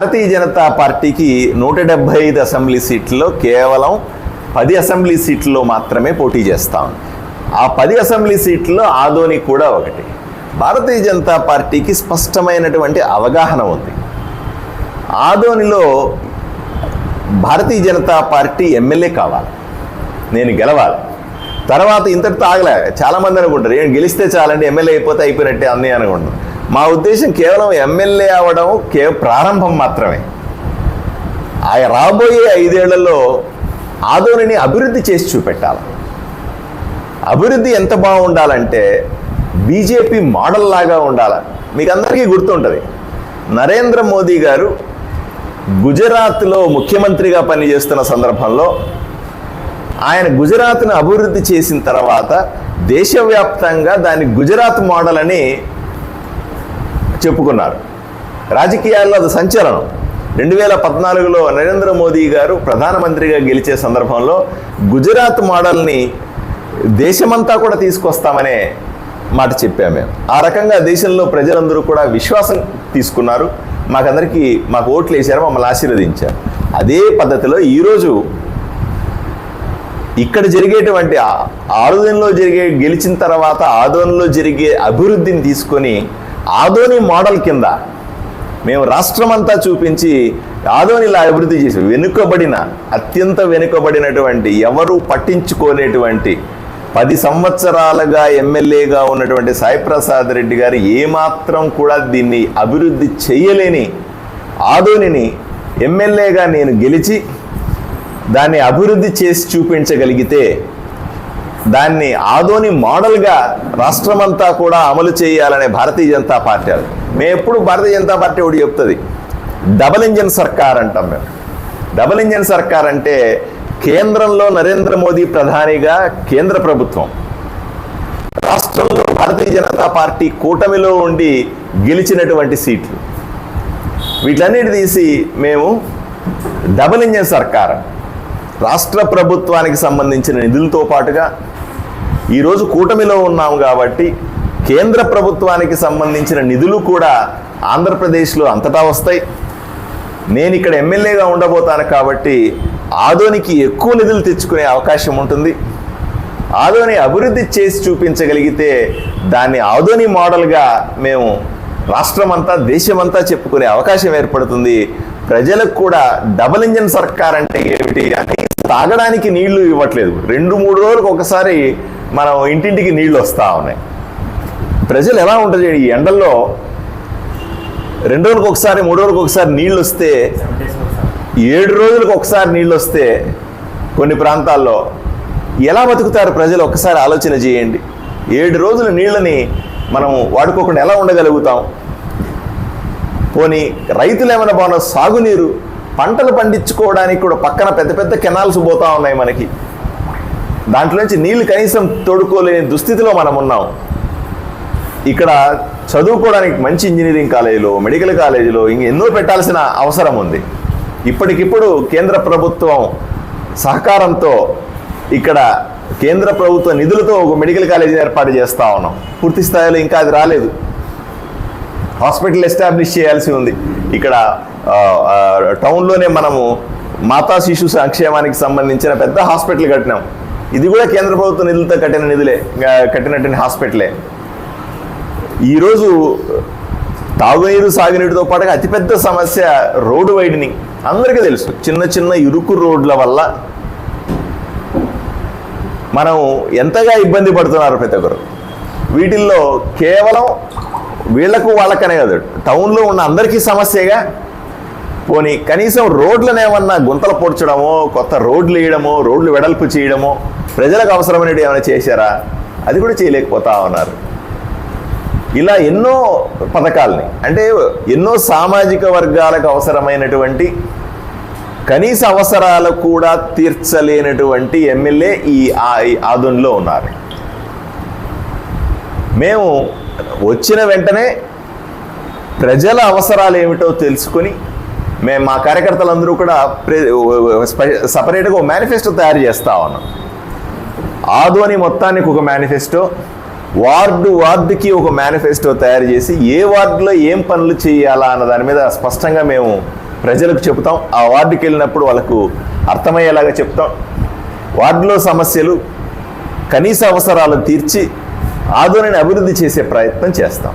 భారతీయ జనతా పార్టీకి నూట డెబ్బై ఐదు అసెంబ్లీ సీట్లలో కేవలం పది అసెంబ్లీ సీట్లలో మాత్రమే పోటీ చేస్తా ఉంది. ఆ పది అసెంబ్లీ సీట్లలో ఆదోని కూడా ఒకటి. భారతీయ జనతా పార్టీకి స్పష్టమైనటువంటి అవగాహన ఉంది. ఆదోనిలో భారతీయ జనతా పార్టీ ఎమ్మెల్యే కావాలి. నేను గెలవాలి. తర్వాత ఇంతటితో ఆగలే. చాలామంది అనుకుంటారు ఏం గెలిస్తే చాలండి ఎమ్మెల్యే అయిపోతే అయిపోయినట్టే అన్నీ అనుకుంటారు. మా ఉద్దేశం కేవలం ఎమ్మెల్యే అవ్వడం కే ప్రారంభం మాత్రమే. ఆ రాబోయే ఐదేళ్ళలో ఆదోనిని అభివృద్ధి చేసి చూపెట్టాలి. అభివృద్ధి ఎంత బాగుండాలంటే బీజేపీ మోడల్ లాగా ఉండాలి. మీకు అందరికీ గుర్తుంటుంది. నరేంద్ర మోదీ గారు గుజరాత్లో ముఖ్యమంత్రిగా పనిచేస్తున్న సందర్భంలో ఆయన గుజరాత్ను అభివృద్ధి చేసిన తర్వాత దేశవ్యాప్తంగా దాన్ని గుజరాత్ మోడల్ అని చెప్పుకున్నారు. రాజకీయాల్లో అది సంచలనం. రెండు వేల పద్నాలుగులో నరేంద్ర మోదీ గారు ప్రధానమంత్రిగా గెలిచే సందర్భంలో గుజరాత్ మోడల్ని దేశమంతా కూడా తీసుకొస్తామనే మాట చెప్పాము మేము. ఆ రకంగా దేశంలో ప్రజలందరూ కూడా విశ్వాసం తీసుకున్నారు. మాకందరికీ మాకు ఓట్లు వేశారు మమ్మల్ని ఆశీర్వదించారు. అదే పద్ధతిలో ఈరోజు ఇక్కడ జరిగేటువంటి ఆ- జరిగే గెలిచిన తర్వాత ఆదోనిలో జరిగే అభివృద్ధిని తీసుకొని ఆదోని మోడల్ కింద మేము రాష్ట్రమంతా చూపించి ఆదోనిలా అభివృద్ధి చేసి వెనుకబడిన అత్యంత వెనుకబడినటువంటి ఎవరు పట్టించుకోలేటువంటి పది సంవత్సరాలుగా ఎమ్మెల్యేగా ఉన్నటువంటి సాయిప్రసాద్ రెడ్డి గారు ఏమాత్రం కూడా దీన్ని అభివృద్ధి చేయలేని ఆదోనిని ఎమ్మెల్యేగా నేను గెలిచి దాన్ని అభివృద్ధి చేసి చూపించగలిగితే దాన్ని ఆదోని మోడల్గా రాష్ట్రమంతా కూడా అమలు చేయాలనే భారతీయ జనతా పార్టీ అది. మేము ఎప్పుడు భారతీయ జనతా పార్టీ ఒకటి చెప్తుంది. డబల్ ఇంజన్ సర్కార్ అంటాం మేము. డబల్ ఇంజన్ సర్కార్ అంటే కేంద్రంలో నరేంద్ర మోదీ ప్రధానిగా కేంద్ర ప్రభుత్వం. రాష్ట్రంలో భారతీయ జనతా పార్టీ కూటమిలో ఉండి గెలిచినటువంటి సీట్లు. వీటన్నిటి తీసి మేము డబుల్ ఇంజన్ సర్కార్. రాష్ట్ర ప్రభుత్వానికి సంబంధించిన నిధులతో పాటుగా ఈరోజు కూటమిలో ఉన్నాము కాబట్టి కేంద్ర ప్రభుత్వానికి సంబంధించిన నిధులు కూడా ఆంధ్రప్రదేశ్లో అంతటా వస్తాయి. నేను ఇక్కడ ఎమ్మెల్యేగా ఉండబోతాను కాబట్టి ఆదోనికి ఎక్కువ నిధులు తెచ్చుకునే అవకాశం ఉంటుంది. ఆదోని అభివృద్ధి చేసి చూపించగలిగితే దాన్ని ఆదోని మోడల్గా మేము రాష్ట్రమంతా దేశమంతా చెప్పుకునే అవకాశం ఏర్పడుతుంది. ప్రజలకు కూడా డబుల్ ఇంజన్ సర్కార్ అంటే ఏమిటి అని తాగడానికి నీళ్ళు ఇవ్వట్లేదు. రెండు మూడు రోజులకు ఒకసారి మనం ఇంటింటికి నీళ్ళు వస్తూ ఉన్నాయి. ప్రజలు ఎలా ఉంటుంది ఈ ఎండల్లో రెండు రోజులకు ఒకసారి మూడు రోజులకు ఒకసారి నీళ్ళు వస్తే ఏడు రోజులకు ఒకసారి నీళ్ళు వస్తే కొన్ని ప్రాంతాల్లో ఎలా బతుకుతారు ప్రజలు? ఒకసారి ఆలోచన చేయండి. ఏడు రోజుల నీళ్ళని మనం వాడుకోకుండా ఎలా ఉండగలుగుతాం? పోనీ రైతులు ఏమైనా బాగున్నా సాగునీరు పంటలు పండించుకోవడానికి కూడా పక్కన పెద్ద పెద్ద కెనాల్స్ పోతా ఉన్నాయి మనకి. దాంట్లో నుంచి నీళ్ళు కనీసం తోడుకోలేని దుస్థితిలో మనం ఉన్నాం. ఇక్కడ చదువుకోవడానికి మంచి ఇంజనీరింగ్ కాలేజీలో మెడికల్ కాలేజీలో ఇంక ఎన్నో పెట్టాల్సిన అవసరం ఉంది. ఇప్పటికిప్పుడు కేంద్ర ప్రభుత్వం సహకారంతో ఇక్కడ కేంద్ర ప్రభుత్వ నిధులతో ఒక మెడికల్ కాలేజీని ఏర్పాటు చేస్తా ఉన్నాం. పూర్తి స్థాయిలో ఇంకా అది రాలేదు. హాస్పిటల్ ఎస్టాబ్లిష్ చేయాల్సి ఉంది. ఇక్కడ టౌన్లోనే మనము మాతా శిశు సంక్షేమానికి సంబంధించిన పెద్ద హాస్పిటల్ కట్టినాం. ఇది కూడా కేంద్ర ప్రభుత్వ నిధులతో కట్టిన నిధులే కట్టినటువంటి హాస్పిటలే. ఈరోజు తాగునీరు సాగునీటితో పాటుగా అతిపెద్ద సమస్య రోడ్డు వైడనింగ్. అందరికీ తెలుసు చిన్న చిన్న ఇరుకు రోడ్ల వల్ల మనం ఎంతగా ఇబ్బంది పడుతున్నారు ప్రతి ఒక్కరు. వీటిల్లో కేవలం వీళ్ళకు వాళ్ళకనే కాదు టౌన్లో ఉన్న అందరికీ సమస్యగా పోనీ కనీసం రోడ్లను ఏమన్నా గుంతలు పొడ్చడమో కొత్త రోడ్లు వేయడమో రోడ్లు వెడల్పు చేయడమో ప్రజలకు అవసరమైనవి ఏమైనా చేశారా? అది కూడా చేయలేకపోతా ఉన్నారు. ఇలా ఎన్నో పథకాలని అంటే ఎన్నో సామాజిక వర్గాలకు అవసరమైనటువంటి కనీస అవసరాలు కూడా తీర్చలేనటువంటి ఎమ్మెల్యే ఈ ఈ ఆదున్లో ఉన్నారు. మేము వచ్చిన వెంటనే ప్రజల అవసరాలు ఏమిటో తెలుసుకొని మేము మా కార్యకర్తలందరూ కూడా సపరేట్గా ఒక మేనిఫెస్టో తయారు చేస్తా ఉన్నాం. ఆధ్వని మొత్తానికి ఒక మేనిఫెస్టో వార్డు వార్డుకి ఒక మేనిఫెస్టో తయారు చేసి ఏ వార్డులో ఏం పనులు చేయాలా అన్న దాని మీద స్పష్టంగా మేము ప్రజలకు చెబుతాం. ఆ వార్డుకి వెళ్ళినప్పుడు వాళ్ళకు అర్థమయ్యేలాగా చెప్తాం. వార్డులో సమస్యలు కనీస అవసరాలను తీర్చి ఆదోనిని అభివృద్ధి చేసే ప్రయత్నం చేస్తాం.